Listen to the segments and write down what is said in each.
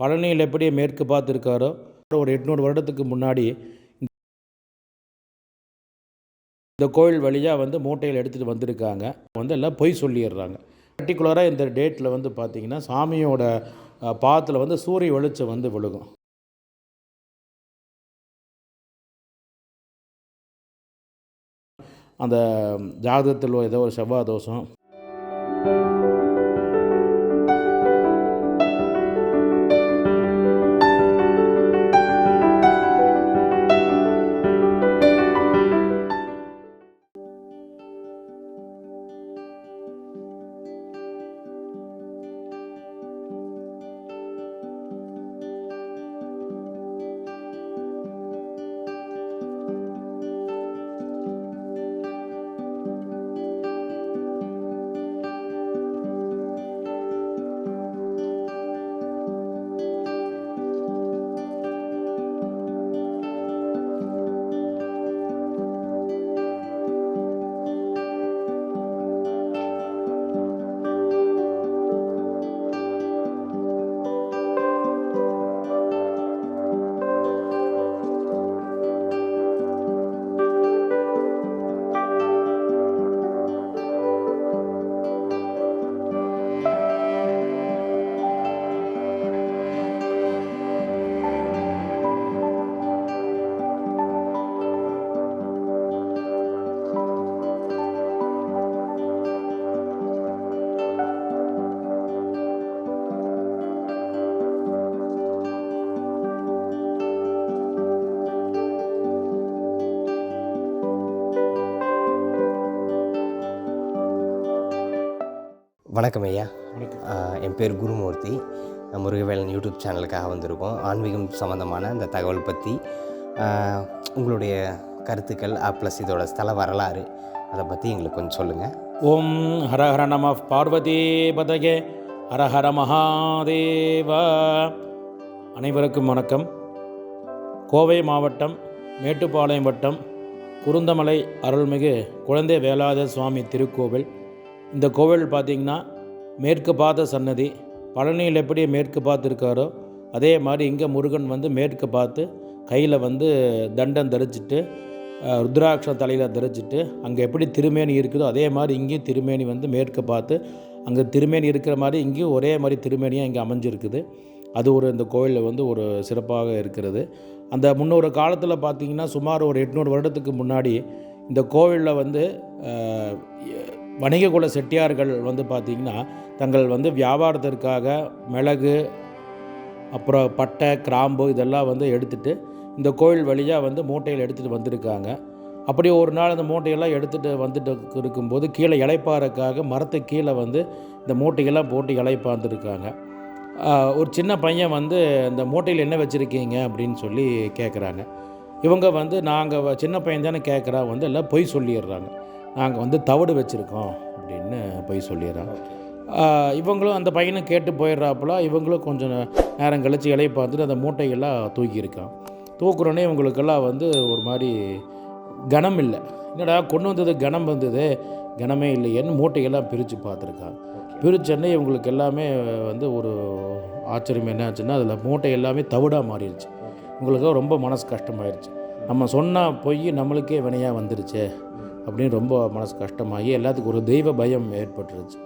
பழனியில் எப்படி மேற்கு பார்த்துருக்காரோ ஒரு எட்நூறு வருடத்துக்கு முன்னாடி இந்த கோயில் வழியாக வந்து மூட்டையில் எடுத்துகிட்டு வந்திருக்காங்க. வந்து எல்லாம் பொய் சொல்லிடுறாங்க. பர்டிகுலராக இந்த டேட்டில் வந்து பார்த்திங்கன்னா சாமியோட பாத்தில் வந்து சூரிய வெளிச்சம் வந்து விழுகும். அந்த ஜாதகத்தில் ஏதோ ஒரு செவ்வாய் தோஷம் வணக்கம் ஐயா. என் பேர் குருமூர்த்தி. முருகவேலன் யூடியூப் சேனலுக்காக வந்திருக்கோம். ஆன்மீகம் சம்மந்தமான இந்த தகவல் பற்றி உங்களுடைய கருத்துக்கள் ப்ளஸ் இதோட ஸ்தல வரலாறு அதை பற்றி எங்களுக்கு கொஞ்சம் சொல்லுங்கள் ஓம் ஹர ஹர நம பார்வதி பதகே. ஹர ஹர மகாதேவா. அனைவருக்கும் வணக்கம். கோவை மாவட்டம் மேட்டுப்பாளையம் வட்டம் குருந்தமலை அருள்மிகு குழந்தை வேலாத சுவாமி திருக்கோவில் இந்த கோவில் பார்த்திங்கன்னா மேற்கு பார்த்த சன்னதி. பழனியில் எப்படி மேற்கு பார்த்துருக்காரோ அதே மாதிரி இங்கே முருகன் வந்து மேற்கு பார்த்து கையில் வந்து தண்டம் தரிச்சிட்டு ருத்ராட்சம் தலையில் தரிச்சிட்டு அங்கே எப்படி திருமேனி இருக்குதோ அதே மாதிரி இங்கேயும் திருமேனி வந்து மேற்கு பார்த்து அங்கே திருமேனி இருக்கிற மாதிரி இங்கேயும் ஒரே மாதிரி திருமேனியாக இங்கே அமைஞ்சிருக்குது. அது ஒரு இந்த கோயிலில் வந்து ஒரு சிறப்பாக இருக்கிறது. அந்த முன்னொரு காலத்தில் பார்த்திங்கன்னா சுமார் ஒரு எட்நூறு வருடத்துக்கு முன்னாடி இந்த கோவிலில் வந்து வணிக குல செட்டியார்கள் வந்து பார்த்திங்கன்னா தங்கள் வந்து வியாபாரத்திற்காக மிளகு அப்புறம் பட்டை கிராம்பு இதெல்லாம் வந்து எடுத்துகிட்டு இந்த கோயில் வழியாக வந்து மூட்டையில் எடுத்துகிட்டு வந்திருக்காங்க. அப்படி ஒரு நாள் அந்த மூட்டையெல்லாம் எடுத்துகிட்டு வந்துட்டு இருக்கும்போது கீழே இலைப்பாறக்காக மரத்து கீழே வந்து இந்த மூட்டையெல்லாம் போட்டு இலைப்பாந்துருக்காங்க ஒரு சின்ன பையன் வந்து இந்த மூட்டையில் என்ன வச்சுருக்கீங்க அப்படின்னு சொல்லி கேட்குறாங்க இவங்க வந்து நாங்கள் சின்ன பையன் தானே கேட்குறா வந்து எல்லாம் பொய் சொல்லிடுறாங்க. நாங்கள் வந்து தவிடு வச்சுருக்கோம் அப்படின்னு போய் சொல்லிடுறான். இவங்களும் அந்த பையனை கேட்டு போயிடுறாப்புல இவங்களும் கொஞ்சம் நேரம் கழித்து இலையை பார்த்துட்டு அந்த மூட்டையெல்லாம் தூக்கியிருக்கான். தூக்குறோன்னே இவங்களுக்கெல்லாம் வந்து ஒரு மாதிரி கனம் இல்லை. என்னடா கொண்டு வந்தது கனம் வந்தது கனமே இல்லையேன்னு மூட்டையெல்லாம் பிரித்து பார்த்துருக்கான். பிரிச்சோடனே இவங்களுக்கு எல்லாமே வந்து ஒரு ஆச்சரியம் என்ன ஆச்சுன்னா அதில் மூட்டை எல்லாமே தவிடாக மாறிடுச்சு. உங்களுக்கு ரொம்ப மனசு கஷ்டமாயிருச்சு. நம்ம சொன்னால் போய் நம்மளுக்கே வினையாக வந்துருச்சு. அப்படின்னு ரொம்ப மனசு கஷ்டமாகி எல்லாத்துக்கும் ஒரு தெய்வ பயம் ஏற்பட்டுருச்சு.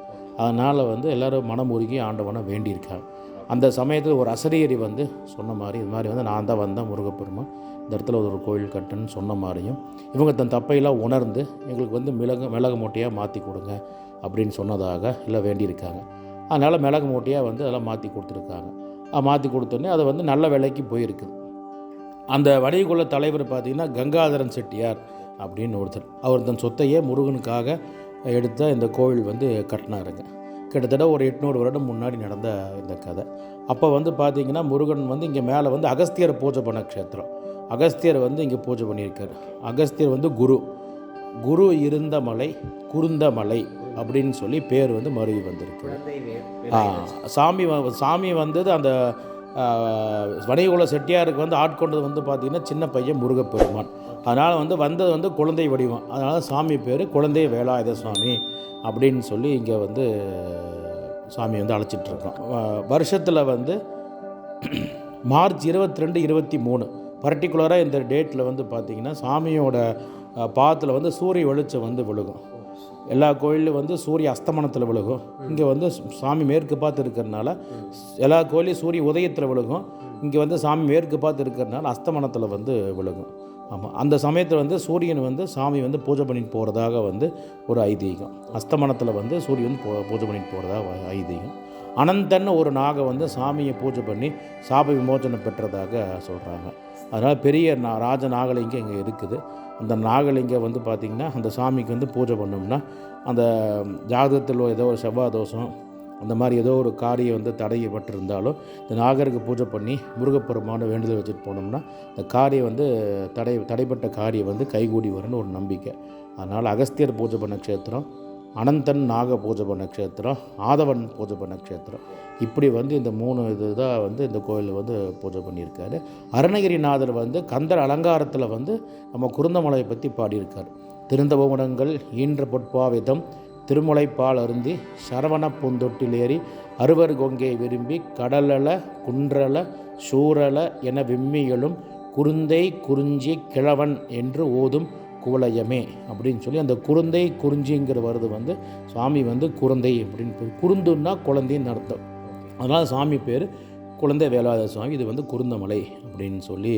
அதனால் வந்து எல்லோரும் மனம் உருகி ஆண்டவனை வேண்டியிருக்காங்க. அந்த சமயத்தில் ஒரு அசரியரி வந்து சொன்ன மாதிரி இது மாதிரி வந்து நான் தான் வந்தேன் முருகப்பெருமான். இந்த இடத்துல ஒரு கோயில் கட்டுன்னு சொன்ன மாதிரியும் இவங்க தன் தப்பையெல்லாம் உணர்ந்து எங்களுக்கு வந்து மிளகு மிளகு மூட்டையாக மாற்றி கொடுங்க அப்படின்னு சொன்னதாக எல்லாம் வேண்டியிருக்காங்க. அதனால் மிளகு மூட்டையாக வந்து அதெல்லாம் மாற்றி கொடுத்துருக்காங்க. மாற்றி கொடுத்தோன்னே அது வந்து நல்ல விலைக்கு போயிருக்குது அந்த வணிககுல தலைவர் பார்த்திங்கன்னா கங்காதரன் செட்டியார். அப்படின்னு ஒருத்தர் அவர் தன் சொத்தையே முருகனுக்காக எடுத்த இந்த கோவில் வந்து கட்டினாருங்க. கிட்டத்தட்ட ஒரு எட்நூறு வருடம் முன்னாடி நடந்த இந்த கதை. அப்போ வந்து பார்த்தீங்கன்னா முருகன் வந்து இங்கே மேலே வந்து அகஸ்தியர் பூஜை பண்ண க்ஷேத்திரம். அகஸ்தியர் வந்து இங்கே பூஜை பண்ணியிருக்காரு. அகஸ்தியர் வந்து குரு. குரு இருந்த மலை குருந்த மலை அப்படின்னு சொல்லி பேர் வந்து மருவி வந்திருக்கு. சாமி சாமி வந்தது அந்த வணிகுல செட்டியாருக்கு வந்து ஆட்கொண்டது வந்து பார்த்திங்கன்னா சின்ன பையன் முருகப்பெருமான். அதனால் வந்து வந்தது வந்து குழந்தை வடிவம். அதனால் சாமி பேர் குழந்தை வேலாயுத சுவாமி அப்படின்னு சொல்லி இங்கே வந்து சாமி வந்து அழைச்சிட்ருக்கோம். வருஷத்தில் வந்து மார்ச் இருபத்தி ரெண்டு இருபத்தி மூணு பர்டிகுலராக இந்த டேட்டில் வந்து பார்த்திங்கன்னா சாமியோட பாத்தில் வந்து சூரிய வெளிச்சம் வந்து விழுகும். எல்லா கோயிலும் வந்து சூரிய அஸ்தமனத்தில் விழுகும். இங்கே வந்து சாமி மேற்கு பார்த்து இருக்கிறதுனால எல்லா கோயிலையும் சூரிய உதயத்தில் விழுகும். இங்கே வந்து சாமி மேற்கு பார்த்து இருக்கிறதுனால அஸ்தமனத்தில் வந்து விழுகும். ஆமாம் அந்த சமயத்தில் வந்து சூரியன் வந்து சாமி வந்து பூஜை பண்ணிட்டு போகிறதாக வந்து ஒரு ஐதீகம். அஸ்தமனத்தில் வந்து சூரியன் பூ பூஜை பண்ணிட்டு போகிறதாக ஐதீகம். அனந்தன்னு ஒரு நாகை வந்து சாமியை பூஜை பண்ணி சாப விமோசனம் பெற்றதாக சொல்கிறாங்க அதனால் பெரிய நா ராஜ நாகலிங்கம் இங்கே இருக்குது. அந்த நாகலிங்கம் வந்து பார்த்திங்கன்னா அந்த சாமிக்கு வந்து பூஜை பண்ணோம்னா அந்த ஜாதகத்தில் ஏதோ ஒரு செவ்வாய் தோஷம் அந்த மாதிரி ஏதோ ஒரு காரியம் வந்து தடையப்பட்டிருந்தாலும் இந்த நாகருக்கு பூஜை பண்ணி முருகப்பெருமான வேண்டுதல் வச்சுட்டு போனோம்னா இந்த காரியம் வந்து தடை தடைப்பட்ட காரியம் வந்து கைகூடி வரும்னு ஒரு நம்பிக்கை. அதனால் அகஸ்தியர் பூஜை பண்ண க்ஷேத்திரம் அனந்தன் நாக பூஜை பண்ண க்ஷேத்திரம் ஆதவன் பூஜை பண்ண க்ஷேத்திரம். இப்படி வந்து இந்த மூணு இது தான் வந்து இந்த கோயிலில் வந்து பூஜை பண்ணியிருக்காரு. அருணகிரிநாதர் வந்து கந்தர் அலங்காரத்தில் வந்து நம்ம குருந்தமலையை பற்றி பாடியிருக்கார். திருந்தபகுணங்கள் ஈன்ற பொற்பாவிதம் திருமுலைப்பால் அருந்தி சரவண பூந்தொட்டிலேறி அறுவர் கொங்கை விரும்பி கடலல குன்றல சூரல என விம்மிகளும் குருந்தை குறிஞ்சி கிழவன் என்று ஓதும் குவலயமே அப்படின்னு சொல்லி அந்த குருந்தை குறிஞ்சிங்கிற வருது வந்து சாமி வந்து குருந்தை அப்படின்னு பேர். குருந்துன்னா குழந்தைன்னு அர்த்தம் அதனால் சாமி பேர் குழந்தை வேளாத சுவாமி இது வந்து குருந்தமலை அப்படின்னு சொல்லி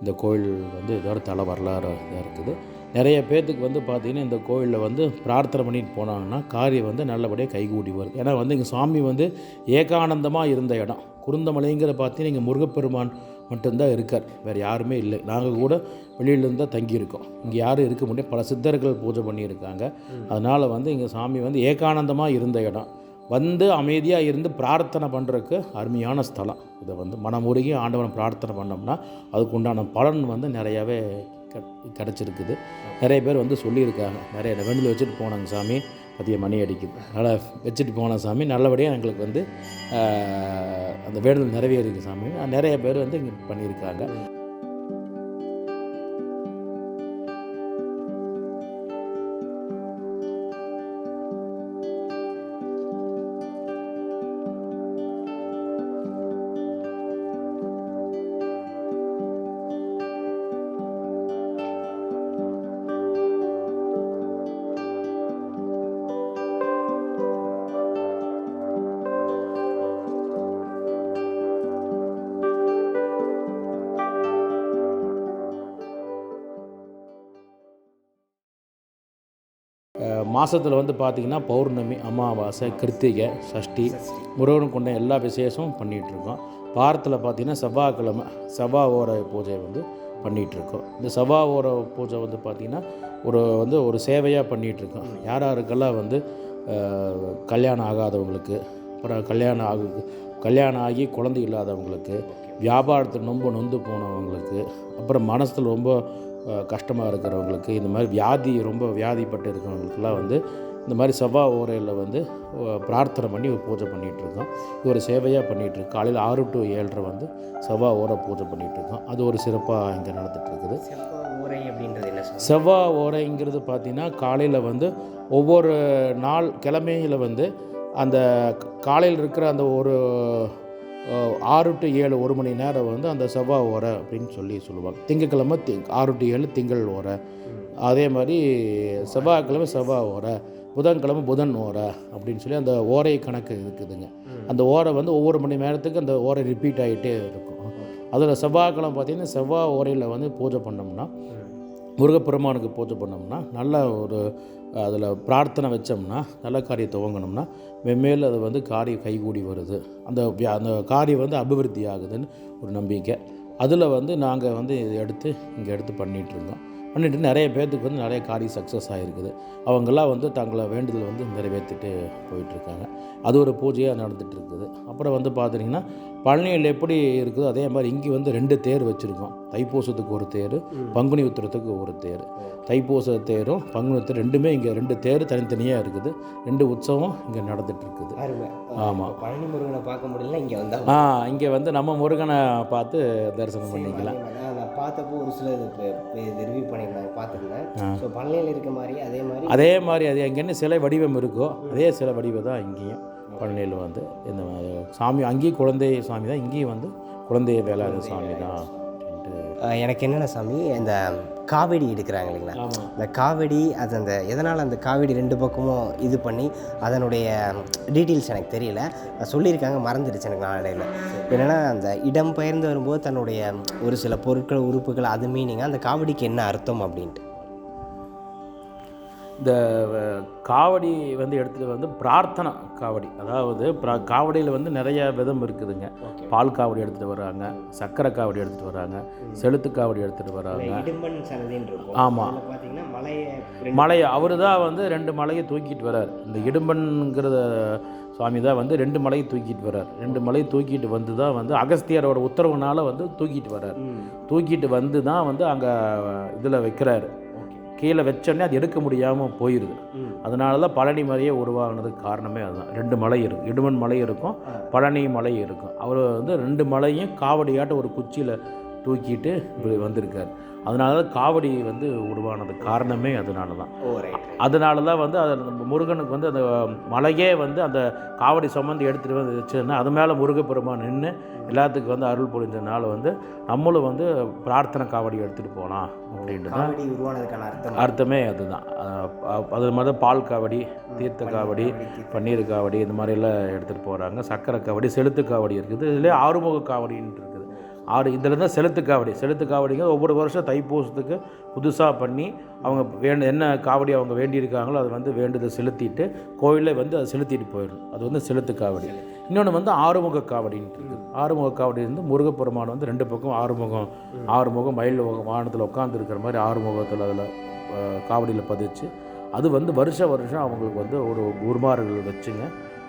இந்த கோயில் வந்து இதோட தலை வரலாறு இதாக இருக்குது நிறைய பேர்த்துக்கு வந்து பார்த்திங்கன்னா இந்த கோயிலில் வந்து பிரார்த்தனை பண்ணிட்டு போனாங்கன்னா காரியம் வந்து நல்லபடியாக கைகூடி வருது. ஏன்னா வந்து இங்கே சாமி வந்து ஏகானந்தமாக இருந்த இடம். குருந்தமலைங்கிற பார்த்தீங்கன்னா இங்கே முருகப்பெருமான் மட்டும்தான் இருக்கார். வேறு யாருமே இல்லை. நாங்கள் கூட வெளியிலேருந்து தான் தங்கியிருக்கோம். இங்கே யாரும் இருக்க முடியாது. பல சித்தர்கள் பூஜை பண்ணியிருக்காங்க. அதனால் வந்து இங்கே சாமி வந்து ஏகானந்தமாக இருந்த இடம். வந்து அமைதியாக இருந்து பிரார்த்தனை பண்ணுறதுக்கு அருமையான ஸ்தலம். இதை வந்து மனமுருகி ஆண்டவன் பிரார்த்தனை பண்ணோம்னா அதுக்கு உண்டான பலன் வந்து நிறையாவே கிடச்சிருக்குது. நிறைய பேர் வந்து சொல்லியிருக்காங்க. நிறைய வேண்டுதல் வச்சுட்டு போனாங்க சாமி. அதிக மணி அடிக்குது. அதனால் வச்சுட்டு போன சாமி நல்லபடியாக எங்களுக்கு வந்து அந்த வேண்டுதல் நிறைவேறிருக்கு சாமி. நிறைய பேர் வந்து இங்கே பண்ணியிருக்காங்க. மாதத்தில் வந்து பார்த்திங்கன்னா பௌர்ணமி அமாவாசை கிருத்திகை சஷ்டி முருகனுக்கு கொண்ட எல்லா விசேஷமும் பண்ணிகிட்ருக்கோம் வாரத்தில் பார்த்திங்கன்னா செவ்வாய்க்கிழமை செவ்வாய் ஓர பூஜை வந்து பண்ணிகிட்ருக்கோம் இந்த செவ்வாய் ஓர பூஜை வந்து பார்த்திங்கன்னா ஒரு வந்து ஒரு சேவையாக பண்ணிகிட்ருக்கோம் யார் யாருக்கெல்லாம் வந்து கல்யாணம் ஆகாதவங்களுக்கு அப்புறம் கல்யாணம் ஆகு கல்யாணம் ஆகி குழந்தை இல்லாதவங்களுக்கு வியாபாரத்தில் ரொம்ப நொந்து போனவங்களுக்கு அப்புறம் மனசில் ரொம்ப கஷ்டமாக இருக்கிறவங்களுக்கு இந்த மாதிரி வியாதி ரொம்ப வியாதிப்பட்டு இருக்கிறவங்களுக்குலாம் வந்து இந்த மாதிரி செவ்வாய் ஓரையில் வந்து பிரார்த்தனை பண்ணி ஒரு பூஜை பண்ணிகிட்ருக்கோம் இது ஒரு சேவையாக பண்ணிகிட்ருக்கோம் காலையில் ஆறு டு ஏழரை வந்து செவ்வாய் ஓரை பூஜை பண்ணிகிட்ருக்கோம் அது ஒரு சிறப்பாக இங்கே நடந்துகிட்ருக்குது ஊரை அப்படின்றது என்ன ஓரைங்கிறது பார்த்திங்கன்னா காலையில் வந்து ஒவ்வொரு நாள் கிழமையில் வந்து அந்த காலையில் இருக்கிற அந்த ஒரு ஆறு டு ஏழு ஒரு மணி நேரம் வந்து அந்த செவ்வாய் ஓரை அப்படின்னு சொல்லி சொல்லுவாங்க. திங்கக்கிழமை தி ஆறு டு ஏழு திங்கள் ஓரை. அதே மாதிரி செவ்வாய்க்கிழமை செவ்வாய் ஓரை புதன்கிழமை புதன் ஓரை அப்படின்னு சொல்லி அந்த ஓரை கணக்கு இருக்குதுங்க. அந்த ஓரை வந்து ஒவ்வொரு மணி நேரத்துக்கு அந்த ஓரை ரிப்பீட் ஆகிட்டே இருக்கும். அதில் செவ்வாய்க்கிழமை பார்த்திங்கன்னா செவ்வாய் ஓரையில் வந்து பூஜை பண்ணோம்னா முருகப்பெருமானுக்கு பூஜை பண்ணோம்னா நல்ல ஒரு அதில் பிரார்த்தனை வச்சோம்னா நல்ல காரியம் துவங்கினோம்னா மென்மேல் அது வந்து காரியம் கைகூடி வருது. அந்த அந்த காரியம் வந்து அபிவிருத்தி ஆகுதுன்னு ஒரு நம்பிக்கை. அதில் வந்து நாங்கள் வந்து இதை எடுத்து இங்கே எடுத்து பண்ணிகிட்ருந்தோம் பண்ணிட்டு நிறைய பேர்த்துக்கு வந்து நிறைய காரியம் சக்ஸஸ் ஆகிருக்குது அவங்கெல்லாம் வந்து தங்களை வேண்டுதல் வந்து நிறைவேற்றிட்டு போயிட்டுருக்காங்க. அது ஒரு பூஜையாக நடந்துட்டு இருக்குது அப்புறம் வந்து பார்த்துட்டிங்கன்னா பழனியில் எப்படி இருக்குதோ அதே மாதிரி இங்கே வந்து ரெண்டு தேர் வச்சுருக்கோம். தைப்பூசத்துக்கு ஒரு தேர் பங்குனி உத்திரத்துக்கு ஒரு தேர். தைப்பூச தேரும் பங்குனி உத்திரம் ரெண்டுமே இங்கே ரெண்டு தேர் தனித்தனியாக இருக்குது. ரெண்டு உற்சவம் இங்கே இருக்குது அருமை. ஆமாம். பழனி முருகனை பார்க்க முடியல இங்கே வந்தா ஆ இங்கே வந்து நம்ம முருகனை பார்த்து தரிசனம் பண்ணிக்கலாம். பார்த்தப்போ ஒரு சில ரிவ்யூ பண்ணியிருந்தாங்க பார்த்துருந்தேன். ஸோ பழனியில் இருக்க மாதிரி அதே மாதிரி அதே மாதிரி அது எங்கே என்ன சிலை வடிவம் இருக்கோ அதே சிலை வடிவம் தான் இங்கேயும் பழனியில் வந்து இந்த சாமி அங்கேயும் குழந்தை சாமி தான் இங்கேயும் வந்து குழந்தைய வேளாண் சாமி தான். எனக்கு என்னென்ன சாமி இந்த காவடி எடுக்கிறாங்க இல்லைங்களா? இந்த காவடி அது அந்த எதனால் அந்த காவடி ரெண்டு பக்கமும் இது பண்ணி அதனுடைய டீட்டெயில்ஸ் எனக்கு தெரியல. சொல்லியிருக்காங்க மறந்துடுச்சு எனக்கு நாளையில் என்னென்னா அந்த இடம் பெயர்ந்து வரும்போது தன்னுடைய ஒரு சில பொருட்கள் உறுப்புகள் அது மீனிங்காக அந்த காவடிக்கு என்ன அர்த்தம் அப்படின்ட்டு. இந்த காவடி வந்து எடுத்துகிட்டு வந்து பிரார்த்தனை காவடி. அதாவது பிரா காவடியில் வந்து நிறைய விதம் இருக்குதுங்க. பால் காவடி எடுத்துகிட்டு வராங்க சக்கரை காவடி எடுத்துகிட்டு வராங்க செலுத்து காவடி எடுத்துகிட்டு வராங்க. ஆமாம் மலையை அவர் தான் வந்து ரெண்டு மலையை தூக்கிட்டு வர்றார் இந்த இடும்பன்கிறத சுவாமி தான் வந்து ரெண்டு மலையை தூக்கிட்டு வர்றார் ரெண்டு மலையை தூக்கிட்டு வந்து தான் வந்து அகஸ்தியரோட உத்தரவுனால வந்து தூக்கிட்டு வர்றார் தூக்கிட்டு வந்து தான் வந்து அங்கே இதில் வைக்கிறாரு. கீழே வச்சோடனே அது எடுக்க முடியாமல் போயிடுது அதனால தான் பழனி மலையே உருவாகினதுக்கு காரணமே அதுதான். ரெண்டு மலை இருக்கும் இடுமன் மலை இருக்கும் பழனி மலை இருக்கும். அவர் வந்து ரெண்டு மலையும் காவடியாட்ட ஒரு குச்சியில் தூக்கிட்டு இப்படி வந்திருக்கார். அதனால தான் காவடி வந்து உருவானது காரணமே அதனால தான் அதனால தான் வந்து அது முருகனுக்கு வந்து அந்த மலையே வந்து அந்த காவடி சுமந்து எடுத்துகிட்டு வந்து வச்சதுன்னா அது மேலே முருகப்பெருமான் நின்று எல்லாத்துக்கும் வந்து அருள் புரிஞ்சதுனால வந்து நம்மளும் வந்து பிரார்த்தனை காவடி எடுத்துகிட்டு போகலாம் அப்படின்ட்டு தான் உருவானதுக்கான அர்த்தம். அர்த்தமே அதுதான். அது மாதிரி பால் காவடி தீர்த்த காவடி பன்னீர் காவடி இந்த மாதிரிலாம் எடுத்துகிட்டு போகிறாங்க சக்கரை காவடி செலுத்து காவடி இருக்குது. இதுலேயே ஆறுமுக காவடின்னு இருக்குது ஆறு இதில் தான் செலுத்து காவடி. செலுத்து காவடிங்க ஒவ்வொரு வருஷம் தைப்பூசத்துக்கு புதுசாக பண்ணி அவங்க வேண்டு என்ன காவடி அவங்க வேண்டியிருக்காங்களோ அதை வந்து வேண்டுதை செலுத்திட்டு கோயிலில் வந்து அதை செலுத்திட்டு போயிடும் அது வந்து செலுத்து காவடி. இன்னொன்று வந்து ஆறுமுக காவடின்ட்டு இருக்குது ஆறுமுக காவடி வந்து முருகப்பெருமான் வந்து ரெண்டு பக்கம் ஆறுமுகம் ஆறுமுகம் மயில் வானத்தில் உட்காந்து இருக்கிற மாதிரி ஆறுமுகத்தில் அதில் காவடியில் பதிச்சு அது வந்து வருஷ வருஷம் அவங்களுக்கு வந்து ஒரு குருமார்கள் வச்சுங்க.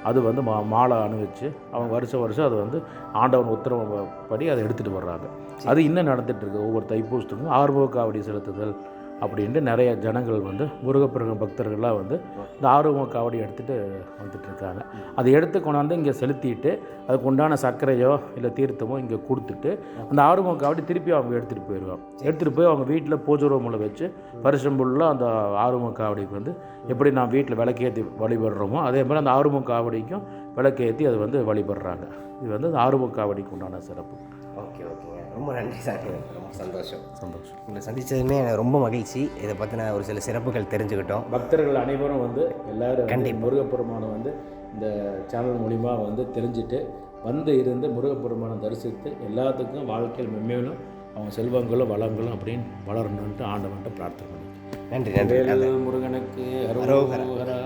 அது வந்து மா மாலை அணிவிச்சு அவங்க வருஷம் வருஷம் அது வந்து ஆண்டவன் உத்தரவு படி அதை எடுத்துகிட்டு வர்றாங்க. அது இன்னும் நடந்துட்டு இருக்கு. ஒவ்வொரு தைப்பூசத்துக்கும் ஆறுமுக காவடி செலுத்துதல் அப்படின்ட்டு நிறைய ஜனங்கள் வந்து முருகப்பெருமான் பக்தர்கள்லாம் வந்து இந்த ஆர்வம காவடி எடுத்துகிட்டு வந்துட்டு இருக்காங்க அதை எடுத்து கொண்டாந்து இங்கே செலுத்திட்டு அதுக்கு உண்டான சர்க்கரையோ இல்லை தீர்த்தமோ இங்கே கொடுத்துட்டு அந்த ஆர்வம காவடி திருப்பி அவங்க எடுத்துகிட்டு போயிடுவாங்க. எடுத்துகிட்டு போய் அவங்க வீட்டில் பூஜை ரூமில் வச்சு வருஷம் ஃபுல்லாக அந்த ஆர்வம காவடிக்கு வந்து எப்படி நான் வீட்டில் விளக்கேற்றி வழிபடுறோமோ அதே மாதிரி அந்த ஆர்வம காவடிக்கும் விளக்கேற்றி அதை வந்து வழிபடுறாங்க. இது வந்து அந்த ஆர்வம காவடிக்கு உண்டான சிறப்பு. ரொம்ப நன்றி சார். ரொம்ப சந்தோஷம். சந்தோஷம். உங்களை சந்தித்ததுமே எனக்கு ரொம்ப மகிழ்ச்சி. இதை பற்றின ஒரு சில சிறப்புகள் தெரிஞ்சுக்கிட்டோம். பக்தர்கள் அனைவரும் வந்து எல்லாரும் கண்டிப்பா. முருகப்பெருமானை வந்து இந்த சேனல் மூலிமா வந்து தெரிஞ்சுட்டு வந்து இருந்து முருகப்பெருமானை தரிசித்து எல்லாத்துக்கும் வாழ்க்கையில் மென்மேலும் அவங்க செல்வங்களும் வளங்களும் அப்படின்னு வளரணுன்ட்டு ஆண்டவன்ட்டு பிரார்த்தனை பண்ணி நன்றி நன்றி. முருகனுக்கு அரோகரா.